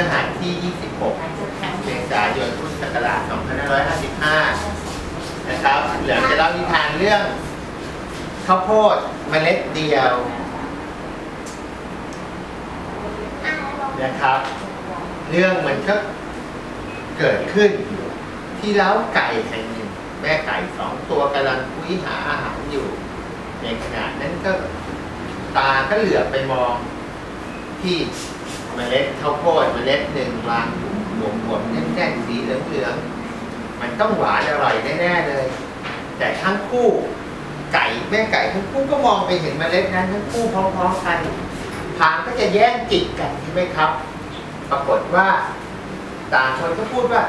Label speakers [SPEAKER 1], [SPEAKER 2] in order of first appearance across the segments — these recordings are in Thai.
[SPEAKER 1] ฤหัสที่ 26 เมษายนพุทธศักราช 2555 นะครับเหลือจะเล่านิทานเรื่องข้าวโพดเมล็ดเดียวนะครับ เรื่องมันก็เกิดขึ้นที่เล้าไก่แห่งหนึ่งแม่ไก่สองตัวกำลังคุยหาอาหารอยู่ ในขณะนั้นก็ตาก็เหลือบไปมองที่ เมล็ดข้าวโพดเมล็ดหนึ่งวางหมวมหมวมๆแน่นๆสีเหลืองๆมันต้องหวานอร่อยแน่ๆเลย แต่ทั้งคู่ไก่แม่ไก่ทั้งคู่ก็มองไปเห็นเมล็ดนั้นทั้งคู่พร้อมๆกันพางก็จะแย่งจิกกันใช่ไหมครับ ปรากฏว่าต่างคนก็พูดว่า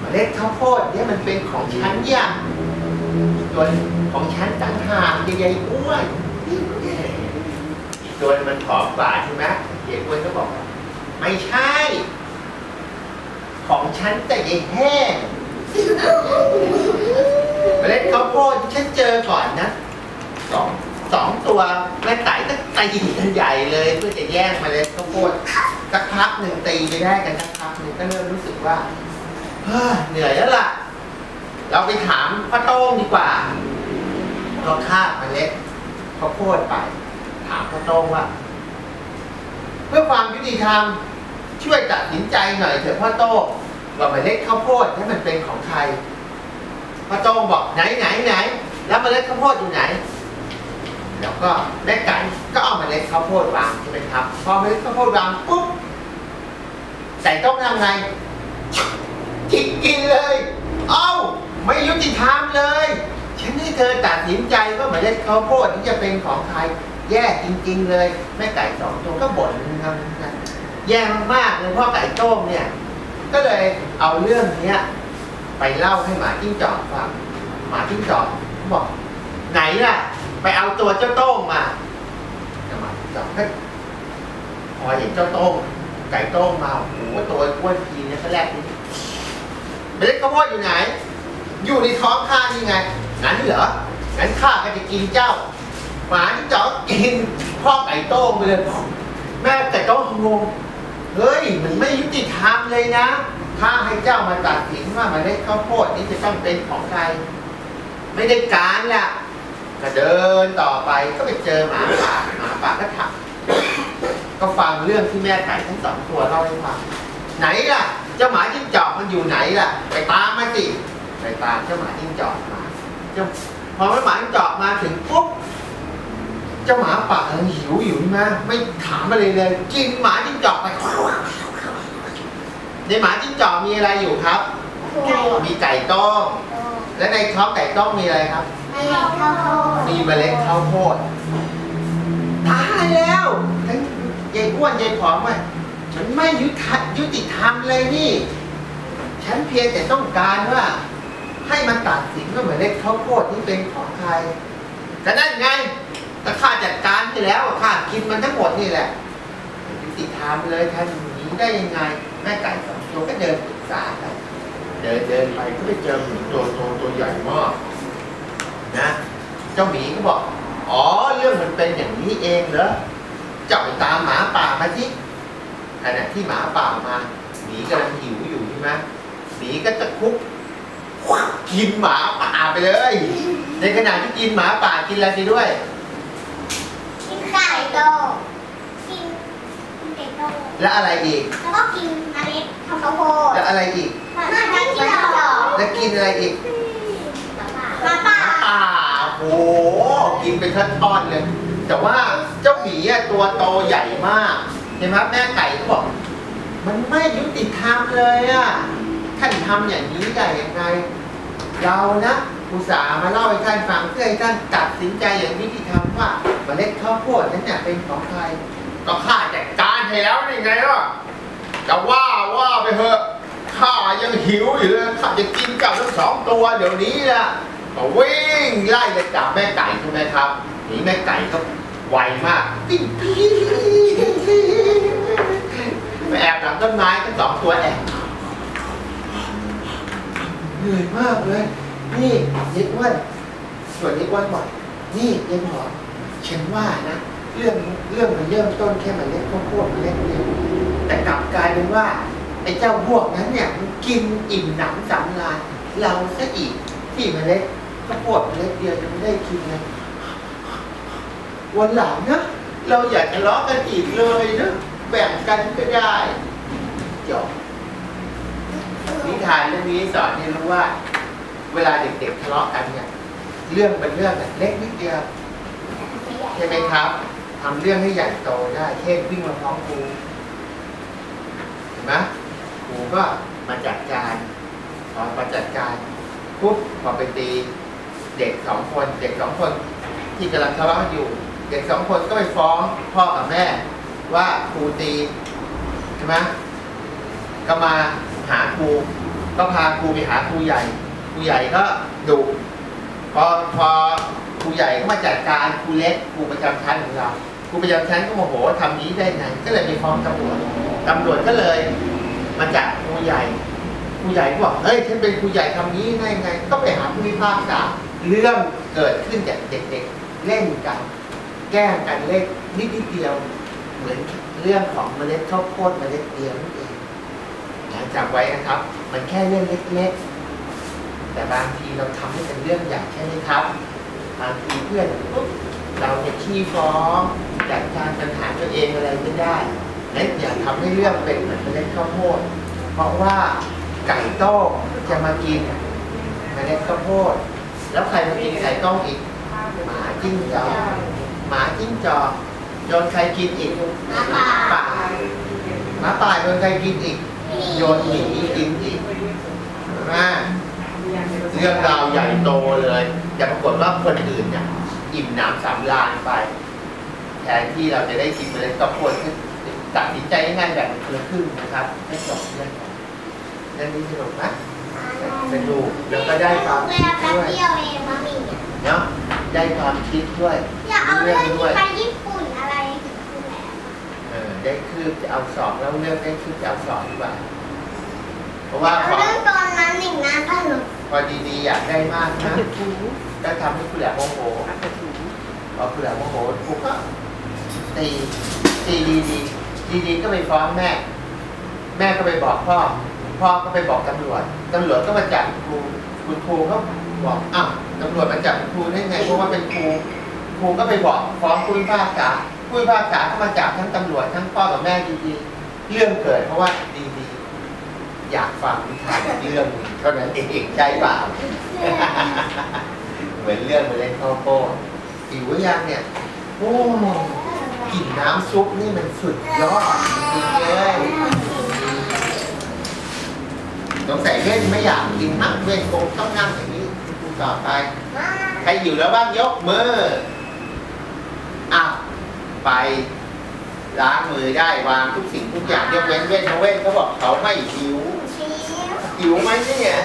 [SPEAKER 1] เมล็ดข้าวโพดเนี่ยมันเป็นของฉันอย่างส่วนของฉันต่างหากใหญ่ๆอ้วนอีกตัวนมันผอมกว่าใช่ไหมใหญ่อ้วนก็บอกว่า ไม่ใช่ ของฉันแต่ใหญ่แห้งเมล็ดข้าวโพดฉันเจอก่อนนะสองสองตัวแม่ไก่ก็ตีกันใหญ่เลยเพื่อจะแย่งเมล็ดข้าวโพดสักพักหนึ่งตีไปได้กันสักพักหนึ่งก็เริ่มรู้สึกว่าเฮ้ยเหนื่อยแล้วล่ะ เราไปถามพ่อโต้งดีกว่าเราคาเมล็ดข้าวโพดไป ถามพ่อโต้งว่า เพื่อความยุติธรรม ช่วยตัดสินใจหน่อยเถอะพ่อโต้งว่าเมล็ดข้าวโพดนั้มันเป็นของใครพ่อโต้งบอกไหนไหนไหน แล้วเมล็ดข้าวโพดอยู่ไหน แล้วก็แม่ไก่ก็เอาเมล็ดข้าวโพดวางใช่ไหมครับ พอเมล็ดข้าวโพดวางปุ๊บไก่ต้มทำไงกินกินเลย เอ้าไม่ยุติธรรมเลยฉันให้เธอตัดสินใจว่าเมล็ดข้าวโพดที่จะเป็นของใครแย่จริง ๆ เลยแม่ไก่สองตัวก็บ่นนะครับ แย่มากๆเลยพ่อไก่ต้มเนี่ย ก็เลยเอาเรื่องเนี้ย ไปเล่าให้หมาจิ้งจอกฟังหมาจิ้งจอกบอก ไหนล่ะ ไปเอาตัวเจ้าโต้งมาจะมาจับก็พอเห็นเจ้าโต้งไก่โต้งมาโอ้โหตัวอ้วนพีเนี่ยแรกนี่เมล็ดข้าวโพดอยู่ไหน อยู่ในท้องข้านี่ไงงั้นเหรองั้นข้าก็จะกินเจ้าหมาที่จอกกินพ่อไก่โต้งไปเลยแม่ไก่โต้งงง เฮ้ย มันไม่ยุติธรรมเลยนะข้าให้เจ้ามาตัดสินว่าเมล็ดข้าวโพดนี้จะต้องเป็นของใคร ไม่ได้การล่ะ ก็เดินต่อไปก็ไปเจอหมาป่าหมาป่าก็ถักก็ฟังเรื่องที่แม่ไก่ทั้งสองตัวเล่าให้ฟังไหนล่ะ เจ้าหมาจิ้งจอกมันอยู่ไหนล่ะ ไปตามมาสิไปตามเจ้าหมาจิ้งจอกมาเจ้าพอหมาจิ้งจอกมาถึงปุ๊บ เจ้าหมาป่ายังหิวอยู่ใช่ไหมไม่ถามอะไรเลยกินหมาจิ้งจอกไปในหมาจิ้งจอกมีอะไรอยู่ครับ มีไก่ต้มและในท้องไก่ต้มมีอะไรครับ มีเมล็ดข้าวโพดตายแล้วทั้งยายอ้วนยายผอมว่ามันไม่ยุติยุติธรรมเลยนี่ ฉันเพียงแต่ต้องการว่า ให้มันตัดสินว่าเมล็ดข้าวโพดที่เป็นของใครแต่นั่นไง แต่ข้าจัดการไปแล้วข้ากินมันทั้งหมดนี่แหละยุติธรรมเลยท่านหนีได้ยังไง แม่ไก่สองตัวก็เดินปรึกษากันเดินเดินไปก็ไปเจอหมีตัวโตตัวใหญ่มากนะ เจ้าหมีก็บอก อ๋อเรื่องมันเป็นอย่างนี้เองเหรอเจ้าไปตามหมาป่ามาที่ขณะที่หมาป่ามาหมีกำลังหิวอยู่ใช่ไหมหมีก็ตะคุกกินหมาป่าไปเลย ในขณะที่กินหมาป่ากินอะไรไปด้วย
[SPEAKER 2] โตกินกินไก่โต
[SPEAKER 1] และอะไรอีก
[SPEAKER 2] แล้วก็กินเมล็ดข้าวโพด
[SPEAKER 1] และอะไรอีก
[SPEAKER 2] น่าจะกินต่อ
[SPEAKER 1] และกินอะไรอีก
[SPEAKER 2] มาป่า
[SPEAKER 1] ป่าโอ้โหกินเป็นทอดๆเลย แต่ว่าเจ้าหมีอะตัวโตใหญ่มาก เห็นไหมแม่ไก่ก็บอกมันไม่ยุติธรรมเลยอะท่านทำอย่างนี้ได้ยังไงเรานะ อุตส่าห์มาเล่าให้ท่านฟังเพื่อให้ท่านตัดสินใจอย่างยุติธรรมว่าเมล็ดข้าวโพดนั้นเนี่ยเป็นของใครก็ข้าจัดการให้แล้วนี่ไงล่ะจะว่าว่าไปเถอะข้ายังหิวอยู่เลยข้าจะกินกับทั้งสองตัวเดี๋ยวนี้นะก็วิ่งไล่ไปจับแม่ไก่ใช่ไหมครับหนีแม่ไก่ก็ไวมากปิ้งปิ้งไปแอบหลังต้นไม้ทั้งสองตัวแอบเหนื่อยมากเลย นี่ยายอ้วนส่วนยายอ้วนบอกนี่ยายหมอฉันว่านะเรื่องเรื่องมันเริ่มต้นแค่เมันเล็ดข้าวโพดเล็ดเดียวแต่กลับกลายเป็นว่าไอ้เจ้าพวกนั้นเนี่ยมันกินอิ่มหนำสำราญเราซะอีกที่มันเล็ดข้าวโพดเล็ดเดียวยังไม่ได้กินเลยวันหลังนะเราอยากทะเลาะกันอีกเลยนะแบ่งกันก็ได้จบนิทานเรื่องนี้สอนให้รู้ว่า เวลาเด็กๆทะเลาะกันเนี่ยเรื่องเป็นเรื่องเล็กนิดเดียวใช่ไหมครับทำเรื่องให้ใหญ่โตได้เช่นวิ่งมาพร้อมครูเห็นไหมครูก็มาจัดการพอมาจัดการปุ๊บพอไปตีเด็กสองคนเด็กสองคน ที่กำลังทะเลาะกันอยู่ เด็กสองคนก็ไปฟ้องพ่อกับแม่ ว่าครูตีใช่ไหมก็มาหาครูก็พาครูไปหาครูใหญ่ ครูใหญ่ก็ดุพอพอครูใหญ่ก็มาจัดการครูเล็กครูประจำชั้นของเราครูประจำชั้นก็โมโหทำนี้ได้ไงก็เลยไปฟ้องตำรวจตำรวจก็เลยมาจับครูใหญ่ครูใหญ่ก็บอกเฮ้ยฉันเป็นครูใหญ่ทำนี้ได้ไงก็ไปหาผู้พิพากษาเรื่องเกิดขึ้นจากเด็กๆเล่นกัน แกล้งกันเล็กนิดนิดเดียว เหมือนเรื่องของเมล็ดข้าวโพดเมล็ดเดียวนั่นเองนะจำไว้นะครับ มันแค่เรื่องเล็กๆ แต่บางทีเราทำให้เป็นเรื่องใหญ่ใช่ไหมครับ บางทีเพื่อนปุ๊บเราจะขี้ฟ้องจัดการปัญหาตัวเองอะไรไม่ได้และอย่าทำให้เรื่องเป็นเหมือนเมล็ดข้าวโพดเพราะว่าไก่ต้งจะมากินเมล็ดข้าวโพดแล้วใครมากินไก่ต้งอีกหมาจิ้งจอกหมาจิ้งจอกโยนใครกินอีก
[SPEAKER 2] หมาป่า
[SPEAKER 1] ป่าหมาป่าโยนใครกินอีกโยนหมีกินอีกนไหมเรื่องราวใหญ่โตเลย แต่ปรากฏว่าคนอื่นเนี่ยอิ่มหนำสำราญไป แทนที่เราจะได้กินเมล็ดข้าวโพดที่ตัดสินใจง่ายๆแบบคนละครึ่งนะครับ ไม่จบเรื่องกันเรื่องนี้สนุกนะสนุกแล้วก็ได้ความ
[SPEAKER 2] เว
[SPEAKER 1] คิด
[SPEAKER 2] ลาแป๊บ
[SPEAKER 1] ด้วย
[SPEAKER 2] เดียวเองมามี
[SPEAKER 1] เนาะได้ความคิดด้วย
[SPEAKER 2] อย่าเอาเรื่องที่
[SPEAKER 1] ด้วย
[SPEAKER 2] ไปญี่ปุ่นอะไรคือแหละ
[SPEAKER 1] เออได้คืบจะเอาสองแล้วเลือกได้คืบจะเอาสองดีกว่าเพ ราะว่า
[SPEAKER 2] เอา
[SPEAKER 1] พอ
[SPEAKER 2] เรื่องตอนนั้นหนึ่งนะตลก
[SPEAKER 1] พอดีๆอยากได้มากนะก็ทำให้คุณแหลมโมโหพอคุณแหลมโมโหครูก็ตีตีดีดีดีดีๆก็ไปฟ้องแม่ แม่ก็ไปบอกพ่อ พ่อก็ไปบอกตำรวจตำรวจก็มาจับครูคุณครูก็บอกอ้าวตำรวจมาจับครูได้ไงเพราะว่าเป็นครูครูก็ไปบอกฟ้องผู้พิพากษาผู้พิพากษาก็มาจับทั้งตำรวจทั้งพ่อกับแม่ดีๆเรื่องเกิดเพราะว่าดีๆ อยากฟังนิทานเรื่องเท่านั้นเองใช่เปล่าเหมือนเรื่องมาเล่นข้าวโพดหิวยังเนี่ยโอ้กลิ่นน้ำซุปนี่มันสุดยอดจริงๆเลยสงสัยเล่นไม่อยากกินนั่งเว้นคงต้องนั่งอย่างนี้ต่อไป ใครอยู่แล้วบ้างยกมืออ้าวไปล้างมือได้วางทุกสิ่งทุกอย่างยกเว้นเว้นเขาเว้นเขาบอกเขาไม่หิว
[SPEAKER 2] ชิว
[SPEAKER 1] หิวไหมเนี่ย